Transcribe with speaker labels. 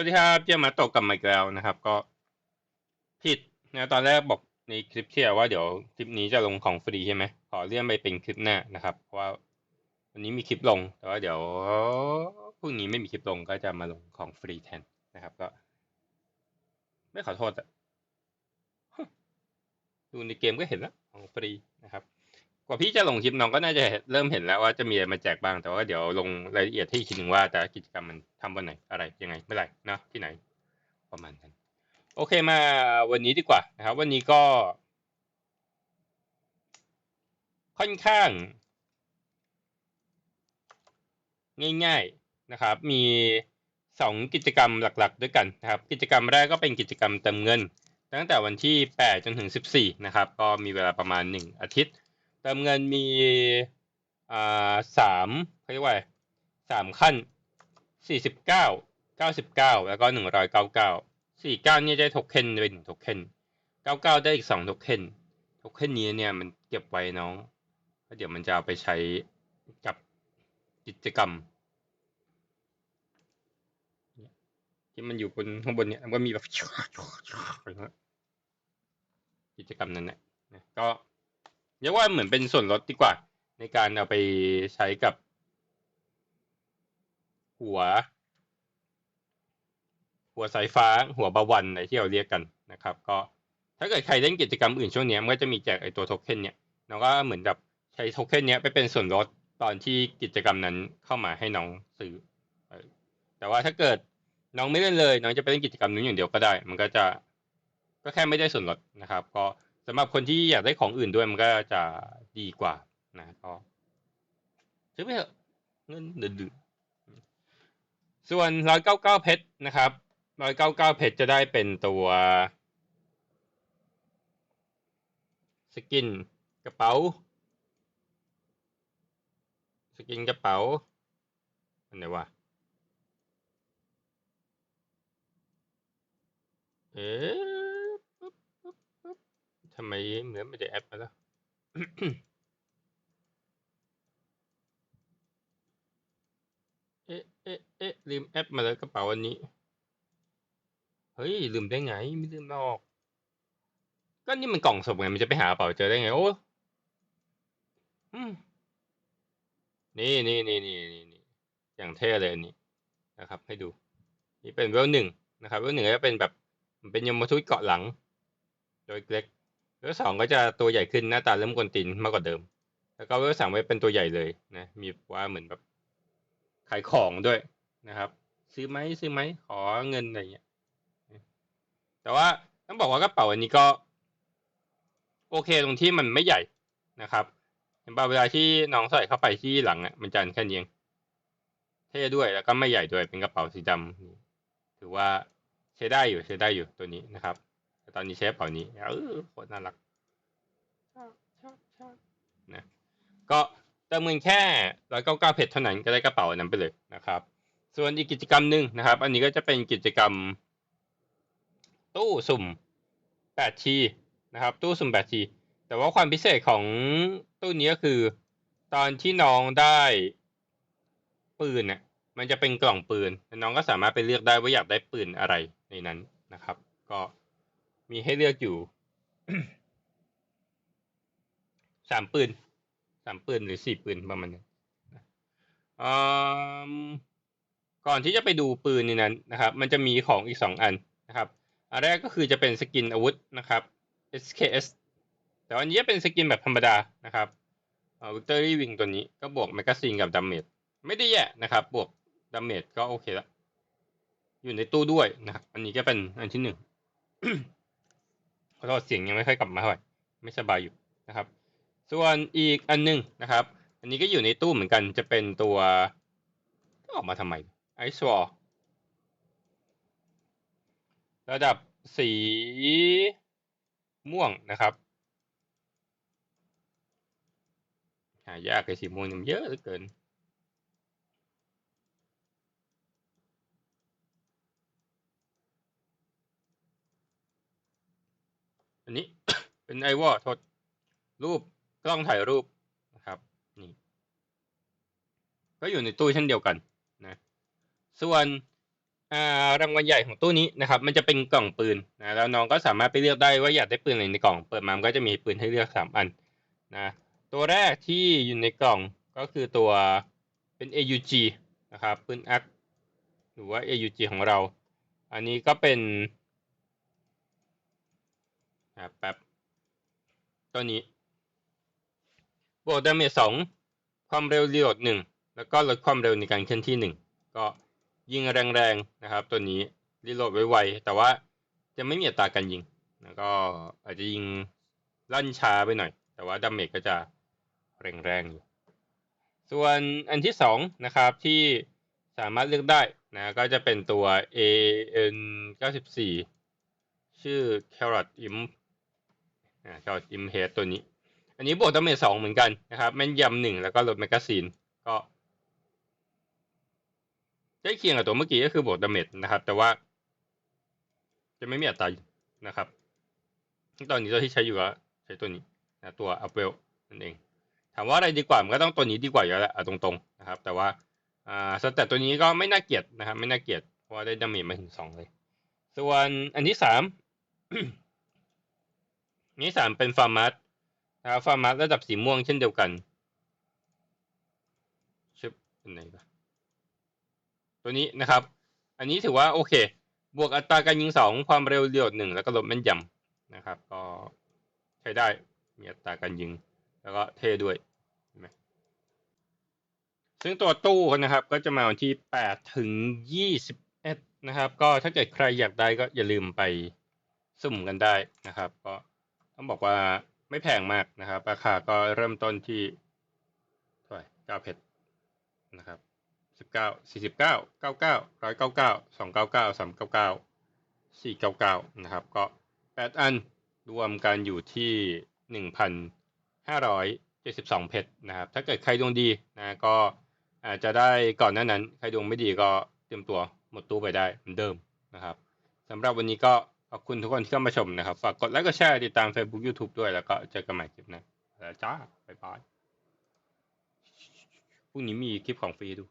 Speaker 1: วัสดีครับเจ้มาตกกับมาอีกแล้วนะครับ ก็ผิดนะตอนแรกบอกในคลิปที่แล้วว่าเดี๋ยวคลิปนี้จะลงของฟรีใช่ไหมขอเลื่อนไปเป็นคลิปหน้านะครับ เพราะว่าวันนี้มีคลิปลง แต่ว่าเดี๋ยวพรุ่งนี้ไม่มีคลิปลงก็จะมาลงของฟรีแทนนะครับ ก็ ไม่ขอโทษอะดูในเกมก็เห็นแล้วของฟรีนะครับ กว่าพี่จะลงคลิปน้องก็น่าจะเริ่มเห็นแล้วว่าจะมีอะไรมาแจกบ้างแต่ว่าเดี๋ยวลงรายละเอียดให้อีกทีหนึ่งว่าแต่กิจกรรมมันทำวันไหนอะไรยังไงเมื่อไหร่นะที่ไหนประมาณนั้น โอเคมาวันนี้ดีกว่านะครับ วันนี้ก็ ค่อนข้าง ง่าย ๆนะครับ มีสองกิจกรรมหลัก ๆ ด้วยกันนะครับ กิจกรรมแรกก็เป็นกิจกรรมเติมเงิน ตั้งแต่วันที่ 8 จนถึง 14 นะครับ ก็มีเวลาประมาณ 1 อาทิตย์ เติมเงินมีอ่าสามเขาเรียกว่าสามขั้น49 99แล้วก็199 49เก้าเก้าสี่เก้านี่ยได้โทเค็นเป็นหนึ่งโทเค็น99ได้อีก2โทเค็นโทเค็นนี้เนี่ยมันเก็บไว้น้องแล้วเดี๋ยวมันจะเอาไปใช้กับกิจกรรมที่มันอยู่บนข้างบนเนี่ยมันก็มีแบบกิจกรรมนั้นนะนะก็ เรียกว่าเหมือนเป็นส่วนลดดีกว่า ในการเอาไปใช้กับ หัว หัวสายฟ้าหัวบาวันอะไรที่เราเรียกกันนะครับ ก็ถ้าเกิดใครเล่นกิจกรรมอื่นช่วงนี้มันก็จะมีแจกไอตัวโทเค็นเนี่ยเราก็เหมือนกับใช้โทเค็นเนี้ยไปเป็นส่วนลดตอนที่กิจกรรมนั้นเข้ามาให้น้องซื้อแต่ว่าถ้าเกิดน้องไม่เล่นเลย น้องจะไปเล่นกิจกรรมนู้นอย่างเดียวก็ได้ มันก็จะก็แค่ไม่ได้ส่วนลดนะครับ ก็ สำหรับคนที่อยากได้ของอื่นด้วยมันก็จะดีกว่านะก็ซื้อไปเถอะเงินดื้อๆส่วนร้อยเก้าเก้าเพชรนะครับร้อยเก้าเก้าเพชรจะได้เป็นตัวสกินกระเป๋า สกินกระเป๋าอันไหนวะเอ๊ะ ทำไมเหมือนไม่ได้แอปมาแล้วเอ๊ะเอ๊ะเอ๊ะลืมแอปมาแล้วกระเป๋าอันนี้ เฮ้ย ลืมได้ไง ไม่ลืมหรอก ก็นี่มันกล่องศพไง มันจะไปหากระเป๋าเจอได้ไง โอ้นี่นี่นี่นี่นี่นี่อย่างเท่เลยอันนี้นะครับ ให้ดู นี่เป็นเวลหนึ่งนะครับเวลหนึ่งก็เป็นแบบมันเป็นยมทูตเกาะหลัง โดยเล็ก เวลสองก็จะตัวใหญ่ขึ้นหน้าตาเริ่มกวนตีนมากกว่าเดิม แล้วก็เวลสามไว้เป็นตัวใหญ่เลยนะ มีว่าเหมือนแบบขายของด้วยนะครับ ซื้อไหมซื้อไหมขอเงินอะไรอย่างเงี้ย แต่ว่าต้องบอกว่ากระเป๋าอันนี้ก็ โอเคตรงที่มันไม่ใหญ่นะครับ เห็นป่ะเวลาที่น้องใส่เข้าไปที่หลังอะมันจะแค่นี้เองเท่ด้วยแล้วก็ไม่ใหญ่ด้วยเป็นกระเป๋าสีดำถือว่าใช้ได้อยู่ใช้ได้อยู่ตัวนี้นะครับ ต่ตอนนี้ใช้กระเป๋านี้เออโคตรน่ารักชอบชอบชอบนะก็เติมเงินแค่ร้อยเก้าเก้าเพชรเท่านั้นก็ได้กระเป๋าอันนั้นไปเลยนะครับ ส่วนอีกกิจกรรมหนึ่งนะครับ อันนี้ก็จะเป็นกิจกรรม ตู้สุ่มแปดชีนะครับ ตู้สุ่มแปดชีแต่ว่าความพิเศษของตู้นี้ก็คือ ตอนที่น้องได้ปืนเนี่ยมันจะเป็นกล่องปืนแล้วน้องก็สามารถไปเลือกได้ว่าอยากได้ปืนอะไรในนั้นนะครับ ก็ มีให้เลือกอยู่สามปืนสามปืนหรือสี่ปืนประมาณนั้นนะอืมก่อนที่จะไปดูปืนในนั้นนะครับ มันจะมีของอีกสองอันนะครับอันแรกก็คือจะเป็นสกินอาวุธนะครับ SKS แต่อันนี้จะเป็นสกินแบบธรรมดานะครับเอ่อ Victory Wing ตัวนี้ก็บวกแมกกาซีนกับดาเมจไม่ได้แย่นะครับ บวกดาเมจก็โอเคละอยู่ในตู้ด้วยนะครับ อันนี้ก็เป็นอันที่หนึ่ง ขอโทษเสียงยังไม่ค่อยกลับมาเท่าไหร่ไม่สบายอยู่นะครับ ส่วนอีกอันหนึงนะครับ อันนี้ก็อยู่ในตู้เหมือนกันจะเป็นตัวออกมาทำไมไอซ์วอลระดับสีม่วงนะครับหายากไอ้สีม่วงมันเยอะเหลือเกิน อันนี้ เป็นไอวอทดรูปกล้องถ่ายรูปนะครับนี่ก็อยู่ในตู้เช่นเดียวกันนะส่วนอ่ารางวัลใหญ่ของตู้นี้นะครับ มันจะเป็นกล่องปืนนะแล้วน้องก็สามารถไปเลือกได้ว่าอยากได้ปืนอะไรในกล่อง เปิดมามันก็จะมีปืนให้เลือกสามอันนะตัวแรกที่อยู่ในกล่องก็คือตัวเป็น AUG นะครับปืนอักหรือว่า AUG ของเรา อันนี้ก็เป็น อ่าแป๊บตัวนี้บวกดาเมจสองความเร็วรีโหลดหนึ่งแล้วก็ลดความเร็วในการเคลื่อนที่หนึ่งก็ยิงแรงๆนะครับ ตัวนี้รีโหลดไวๆแต่ว่าจะไม่มีอัตราการยิง แล้วก็อาจจะยิงลั่นช้าไปหน่อย แต่ว่าดาเมจก็จะแรงๆอยู่ส่วนอันที่สองนะครับที่สามารถเลือกได้นะก็จะเป็นตัว AN 94 ชื่อ Carrot Imp อ่า Carrot Imp Head ตัวนี้ อันนี้บวกดาเมจสองเหมือนกันนะครับแม่นยำหนึ่งแล้วก็ลดแมกกาซีนก็ใกล้เคียงกับตัวเมื่อกี้ก็คือบวกดาเมจนะครับ แต่ว่า จะไม่มีอัตรานะครับตอนนี้ตัวที่ใช้อยู่ก็ใช้ตัวนี้นะตัวอัพเวลนั่นเองถามว่าอะไรดีกว่ามันก็ต้องตัวนี้ดีกว่าอยู่แล้วแหละตรงๆนะครับ แต่ว่าอ่าสเตตตัวนี้ก็ไม่น่าเกลียดนะครับ ไม่น่าเกลียดเพราะได้ดาเมจมาถึงสองเลย ส่วนอันที่สาม นี่สามเป็นฟาร์มัสนะครับฟาร์มัสระดับสีม่วงเช่นเดียวกันชึบเป็นไหนปะตัวนี้นะครับ อันนี้ถือว่าโอเค บวกอัตราการยิงสองความเร็วเรียวดหนึ่งแล้วก็ลดแม่นยำนะครับ ก็ใช้ได้มีอัตราการยิง แล้วก็เท่ด้วยเห็นไหมซึ่งตัวตู้นะครับก็จะมาวันที่แปดถึงยี่สิบเอ็ดนะครับ ก็ถ้าเกิดใครอยากได้ก็อย่าลืมไปสุ่มกันได้นะครับ ก็ ต้องบอกว่าไม่แพงมากนะครับ ราคาก็เริ่มต้นที่เท่าไหร่เก้าเพชรนะครับสิบเก้าสี่สิบเก้าเก้าเก้าร้อยเก้าเก้าสองเก้าเก้าสามเก้าเก้าสี่เก้าเก้านะครับ ก็แปดอันรวมกันอยู่ที่หนึ่งพันห้าร้อยเจ็ดสิบสองเพชรนะครับ ถ้าเกิดใครดวงดีนะก็อาจจะได้ก่อนหน้านั้น ใครดวงไม่ดีก็เตรียมตัวหมดตู้ไปได้เหมือนเดิมนะครับสำหรับวันนี้ก็ ขอบคุณทุกคนที่เข้ามาชมนะครับ ฝากกดไลค์กดแชร์ติดตาม Facebook YouTube ด้วยแล้วก็เจอกันใหม่คลิปหน้าแล้วจ้า บ๊ายบายพรุ่งนี้มีคลิปของฟรีดู